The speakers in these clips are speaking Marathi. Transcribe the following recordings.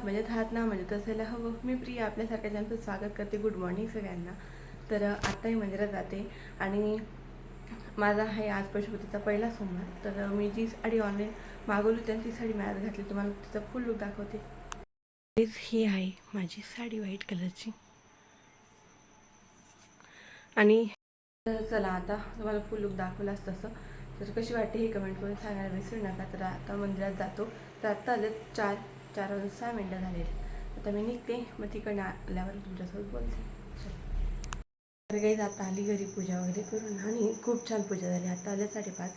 आहात हात आहात ना? म्हणजे असायला हवं. मी प्रिया आपल्यासारख्या ज्यांचं स्वागत करते. गुड मॉर्निंग सगळ्यांना. तर आत्ताही मंदिरात जाते. आणि माझा आहे आज पशुपतीचा पहिला सोमवार. तर मी जी साडी ऑनलाईन मागवली होती ती साडी मी आज घातली. तुम्हाला तिचा फुल लुक दाखवते. तेच ही आहे माझी साडी व्हाईट कलरची आणि चला आता तुम्हाला फुल लुक दाखवलाच तसं तर कशी वाटते हे कमेंट करून सांगायला विसरू नका. तर आता मंदिरात जातो. तर आत्ता आले चार चार वाजून सहा मिनटं झाले आता मी निघते मग तिकडनं आल्यावर तुमच्यासोबत बोलते. चला. तर काही आता आली घरी पूजा वगैरे करून आणि खूप छान पूजा झाली. आता आले साडेपाच.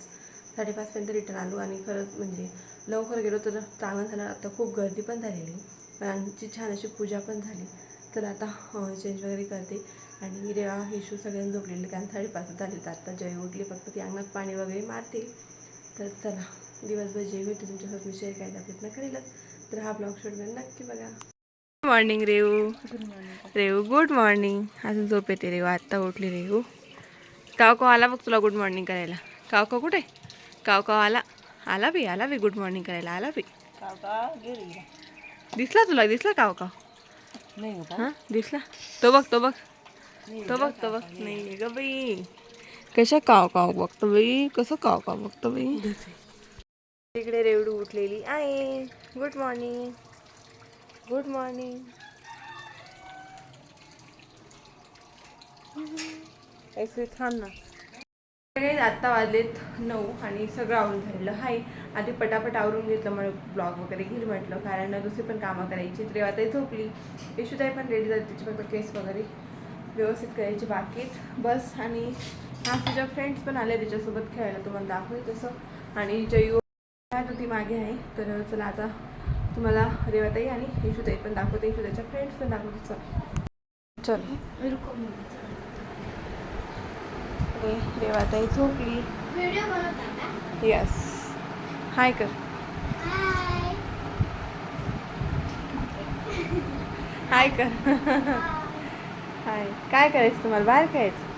साडेपाचपर्यंत रिटर्न आलो आणि खरंच म्हणजे लवकर गेलो तर चांगलं झालं आता खूप गर्दी पण झालेली. पण आमची छान अशी पूजा पण झाली. तर आता चेंज वगैरे करते. आणि रेवा हिशू सगळ्यांनी झोपलेले कारण साडेपाच झाले तर आता जय उठली फक्त ती अंगणात पाणी वगैरे मारते तर चला दिवसभर जे होते तुमच्यासोबत मी शेअर करायचा प्रयत्न करेलच. तर हा ब्लॉग शूट नक्की बघा. Good morning Reu Reu good morning अजून झोप येते रेऊ आत्ता उठली रेऊ काव काव आला बघ तुला गुड मॉर्निंग करायला. काव काव कुठे? काव काव आला. आला बी आला बी गुड मॉर्निंग करायला. आला बी. दिसला तुला? दिसला काव काव नाही हां? दिसला? तो बघ तो बघ. तो बघ तो बघ. नाही ग बाई. कशा काव काव बघतो बाई? कसं काव काव बघतो बाई? तिकडे रेवडू उठलेली. आहे गुड मॉर्निंग गुड मॉर्निंग थांब ना. सगळे आत्ता वाजलेत नऊ आणि सगळं आवरून झालेलं आहे आधी पटापट आवरून घेतलं मला ब्लॉग वगैरे घेईल म्हटलं. कारण दुसरी पण कामं करायची रेवाताई झोपली. यशुताई पण रेडी झाली. तिची फक्त केस वगैरे व्यवस्थित करायची बाकी बस आणि हा तुझ्या फ्रेंड्स पण आले तिच्यासोबत खेळायला. तुम्हाला दाखवेल तसं. आणि जयू काय होती मागे आहे. तर चला आता तुम्हाला रेवाताई आणि यशुताई पण दाखवते. यशुताईच्या फ्रेंड्स पण दाखवते. चल. चल. रेवाताई झोपली. यस हाय कर. हाय कर. हाय काय करायचं तुम्हाला? बाहेर खेळायचं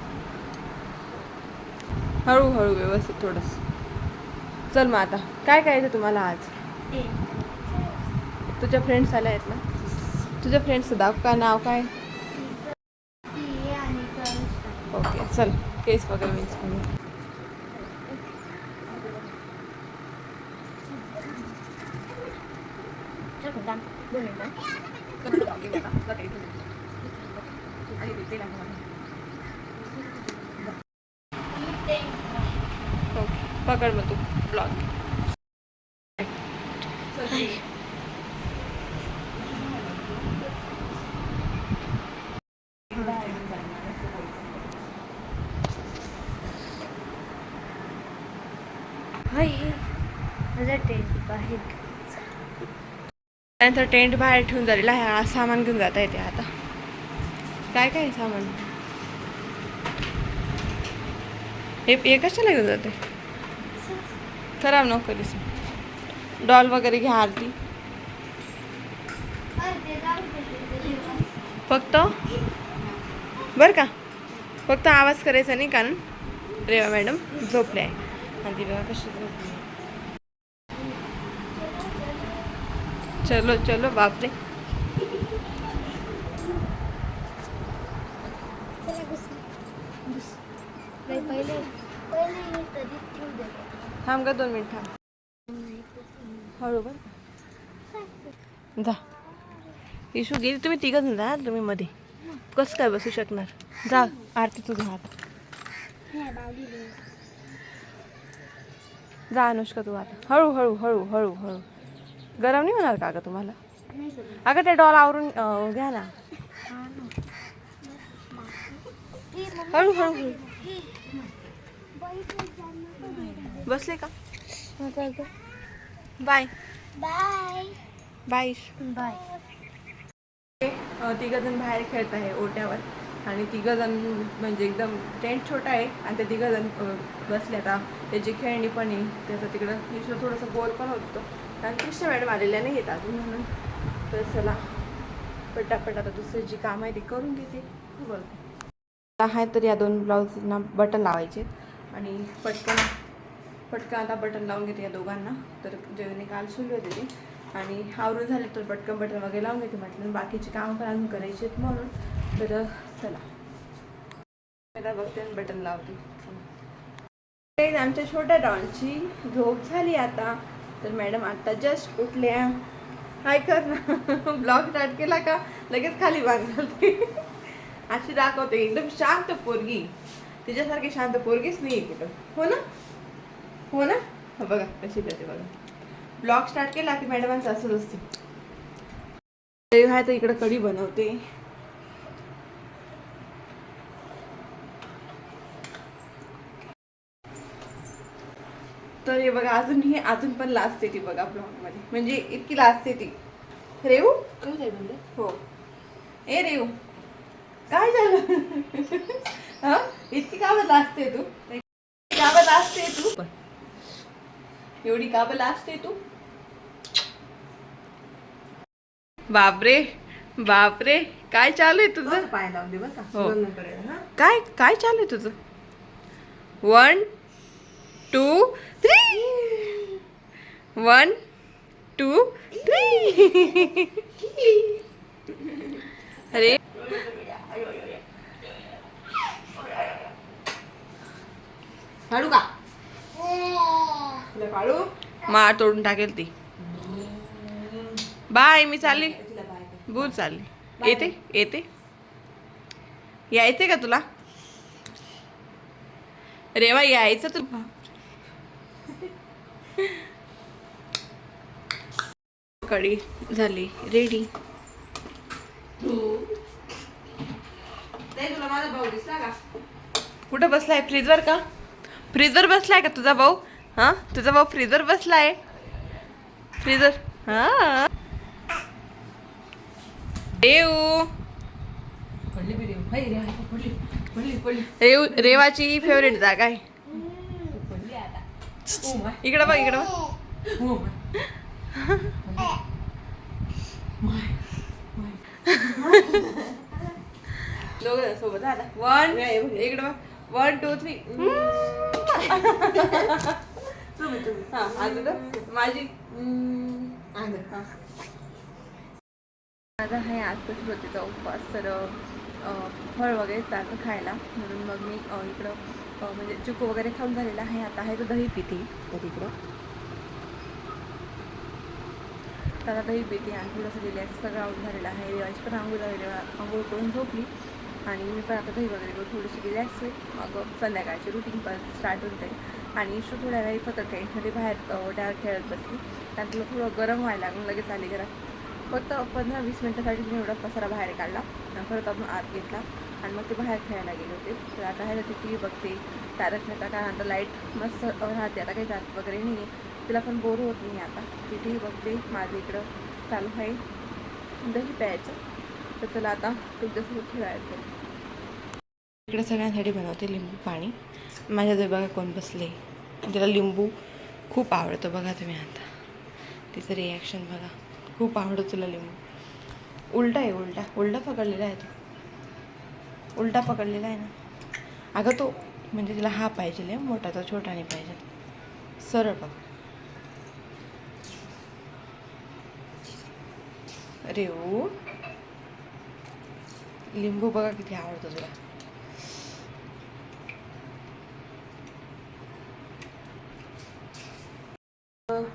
हळूहळू व्यवस्थित थोडंसं. चल मग आता. काय करायचं तुम्हाला आज? तुझ्या फ्रेंड्स आल्या आहेत ना? तुझ्या फ्रेंड्सचं दाव काय नाव काय. ओके चल. केस वगैरे दाम. दोन मिनिटं. पकड मग तू. ब्लॉग त्यानंतर टेंट बाहेर ठेवून झालेला आहे आज सामान घेऊन जाता येते आता. काय काय सामान? हे हे कशाला घेऊन जाते? खराब नको कधीच डॉल वगैरे घ्या आरती. फक्त? बरं का. फक्त आवाज करायचा नाही कारण रेवा मॅडम झोपले आहे आणि ती बघा कशी झोपली? चलो चलो बापरे. पहिले. थांब का दोन मिनिट थांब. हळू बर. जा. इशू गेली तुम्ही तिघच जा तुम्ही मध्ये कसं काय बसू शकणार? जा आरती तुझं हात. जा अनुष्का तू आता. हळू हळू हळू हळू हळू. गरम नाही होणार का अगं तुम्हाला. अगं ते डॉल आवरून घ्या ना. हळू हळू हळू हे. बाई, तू जाणार कधी? बसले का? बाय बाय बाय बाय तिघ जण बाहेर खेळत आहे ओट्यावर. आणि तिघ जण म्हणजे एकदम टेंट छोटा आहे. आणि ते तिघ जण बसले आता. त्याची खेळणी पण आहे त्याचं तिकडं कृष्ण थोडंसं बोर पण होतो कारण कृष्ण मॅडम आलेल्या नाही येत अजून म्हणून. तर चला पटापट आता दुसरी जी काम आहे ती करून घेते. बोलते आहे तर या दोन ब्लाऊजना बटन लावायचे आणि पटकन पटकन आता बटन लावून घेते या दोघांना. तर जेवणे काल सुरू होते ते. आणि आवरून झाले तर पटकन बटन वगैरे लावून घेते म्हटलं. बाकीची कामं पण अजून करायची आहेत म्हणून. तर चला. मला बघते आणि बटन लावते. आमच्या छोट्या डॉनची झोप झाली आता. तर मॅडम आता जस्ट उठल्या. काय कर ना. ब्लॉग स्टार्ट केला का? लगेच खाली बांधते अशी दाखवते. एकदम शांत पोरगी. तिच्यासारखी शांत पोरगीच नाही कुठं. हो ना? हो ना? बघा कशी करते बघा. ब्लॉग स्टार्ट केला की मॅडमांचं असंच असते. आहे तर इकडं कढी बनवते. तर हे बघा अजून ही अजून पण लाजते ती बघा ब्लॉगमध्ये म्हणजे इतकी लाजते ती रेऊ हो. ए रेऊ काय झालं? हा? इतकी का बरं लाजते तू. का बरं लाजते तू. एवढी का बरं लाजते तू. बापरे बापरे. काय चालू आहे तुझं? पाय लावले बरं का. हो. सुगंध करायला, हा? काय काय चालू आहे तुझं? One two three one two three अरे काढू का तुला काढू माळ तोडून टाकेल ती. बाय मी चालली. बोल चालली. येते? येते? यायचंय का तुला? रेवा यायचं तू कढी झाली. रेडी कुठं बसलाय? फ्रीजवर का? फ्रीजवर बसलाय का तुझा भाऊ? हा? तुझा भाऊ फ्रीजवर बसलाय. फ्रीजर हा? देऊ रेव रेवाची फेवरेट जागा आहे. इकडं बघ इकडं बघ. सोबत आला वन इकडं बघ. वन टू थ्री तुम्ही तुम्ही. हा. अजून माझी हा. आहे आजपासून होतीचा उपवास तर फळ वगैरे चालतं खायला. म्हणून मग मी इकडं म्हणजे चिकू वगैरे खाऊन झालेला आहे. आता आहे तर दही पिते तर इकडं. आता दही पिते आणि थोडंसं रिलॅक्स सगळं आवडून झालेलं आहे. रिवाज पण आंघोळ झालेली आंघोळ करून झोपली. आणि मी पण आता दही वगैरे करून थोडीशी रिलॅक्स होईल मग संध्याकाळची रुटीन पण स्टार्ट होऊन जाईल आणि इशू थोड्या वेळी फक्त टेन्शनमध्ये बाहेर डाळ खेळत बसली. त्यातलं थोडं गरम व्हायला लागून लगेच आली घरात. फक्त पंधरा वीस मिनटासाठी मी एवढा पसारा बाहेर काढला आणि परत आपण आत घेतला आणि मग ते बाहेर खेळायला गेले होते. तर आता आहे ती टी व्ही बघते तारक मेहता कारण आता लाइट मस्त राहते. आता काही जात वगैरे नाही आहे तिला पण बोर होत नाही आता. ती टी व्ही बघते माझं इकडं चालू आहे. दही प्यायचं. तर चला आता तुमच्यासोबत खेळायचं. इकडे सगळ्यांसाठी बनवते लिंबू पाणी. माझ्या बघा कोण बसले. तिला लिंबू खूप आवडतं बघा तुम्ही आता. तिचं रिॲक्शन बघा. खूप आवडतं तुला लिंबू. उलटा आहे उलटा. उलटा पकडलेला आहे तो. उलटा पकडलेला आहे ना. अगं तो म्हणजे तिला हा पाहिजे आहे, मोठा तो छोटा नाही पाहिजे. सरळ बघ. अरे ओ लिंबू बघा किती आवडतो तुला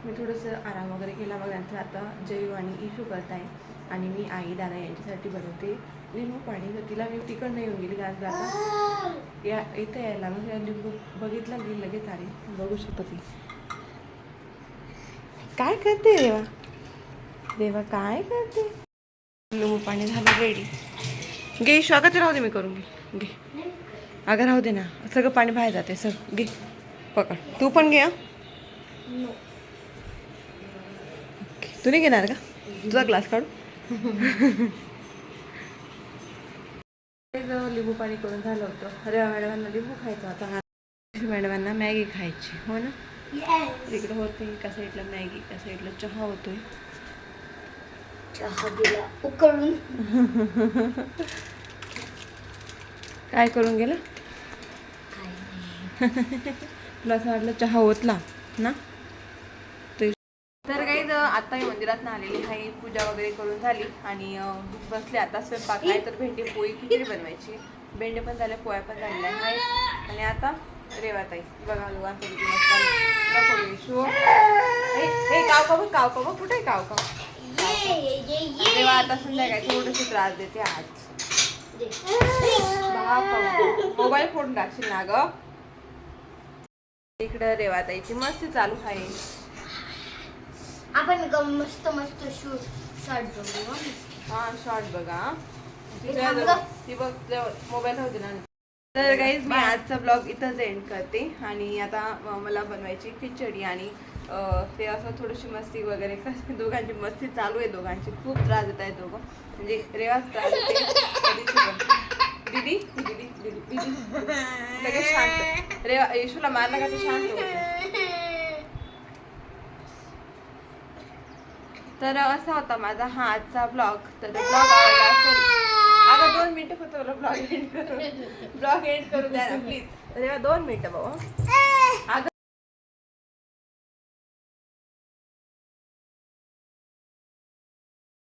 मी थोडंसं आराम वगैरे केला मग नंतर आता जयू आणि इशू करत आहे आणि मी आई दादा यांच्यासाठी बनवते. लिंबू पाणी तर तिला मी तिकडनं येऊन गेली कारण आता या इथं यायला मग लिंबू बघितला गेली लगेच आली. बघू शकतो ती. काय करते देवा? देवा काय करते? लिंबू पाणी झालं रेडी घे इशू अगं ते राहू दे मी करून घे. घे. अगं राहू दे ना. सगळं पाणी बाहेर जाते सग घे पकड. तू पण घे हं. तू नाही घेणार का? तुझा ग्लास काढू लिंबू पाणी करून झालं होतं. अरे मॅडमांना लिंबू खायचा होता. मॅडमांना मॅगी खायची. हो ना? इकडं होते एका साईडला मॅगी एका साईडला चहा होतोय. चहा दिला. उकळून. काय करून गेला? काय नाही. तुला असं वाटलं चहा ओतला ना? मंदिरात आलेली आहे पूजा वगैरे करून झाली आणि बसले आता स्वयंपाक आहे तर भेंडी पोळी खिचडी बनवायची. भेंडे पण झाले पोळ्या पण झालेल्या आहेत. आणि आता रेवात आहे. बघा. नको विशू. हे काव का बघ काव का बघ कुठे काव? का तेव्हा आता संध्याकाळी थोडीशी त्रास देते आज. मोबाईल फोडून टाकशील ना ग? इकडं रेवाताईची मस्ती चालू आहे. आपण ग मस्त मस्त शूट शॉट बघू हं. हा शॉर्ट बघा. जवळ-. ती बघ मोबाईल होते ना. तर गाईज मी आजचा ब्लॉग इथंच एंड करते. आणि आता अं, मला बनवायची खिचडी आणि अं, ते असं थोडीशी मस्ती वगैरे करते. दोघांची मस्ती चालू आहे दोघांची. खूप त्रास देत आहे दोघं. म्हणजे रेवाच त्रास देते. कधीची पण. दीदी? दीदी दीदी दीदी. लगेच शांत. रेवा येशूला मारला का ते शांत होते. तर असा होता माझा हा आजचा ब्लॉग तर ब्लॉग आवडला असेल दोन मिनिटं फक्त मला ब्लॉग एंड करू ब्लॉग एंड करू द्या ना प्लीज अरे दोन मिनिटं भाऊ